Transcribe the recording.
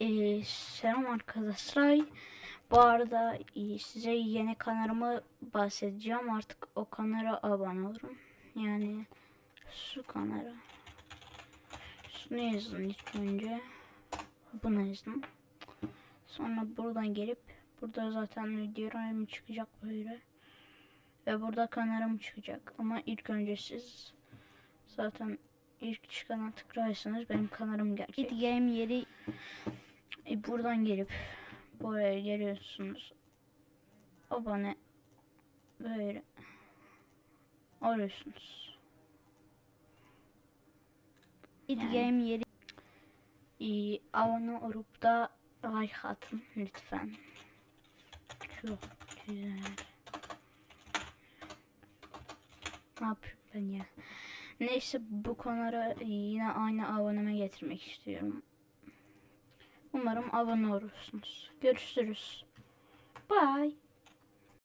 Ee, selam arkadaşlar. Bu arada e, size yeni kanalımı bahsedeceğim. Artık o kanala abone olun. Yani şu kanala. Şunu yazın ilk önce. Bunu yazın. Sonra buradan gelip burada zaten videolarım çıkacak böyle. Ve burada kanalım çıkacak. Ama ilk önce siz zaten ilk çıkana tıklarsanız benim kanalım gelecek. Game yeri e, buradan gelip buraya geliyorsunuz. Abone böyle oluyorsunuz. İd game yeri e, abone olup da like atın lütfen. Çok güzel. Ne yapıyorum ben ya? Neyse bu konulara yine aynı aboneme getirmek istiyorum. Umarım abone olursunuz. Görüşürüz. Bye.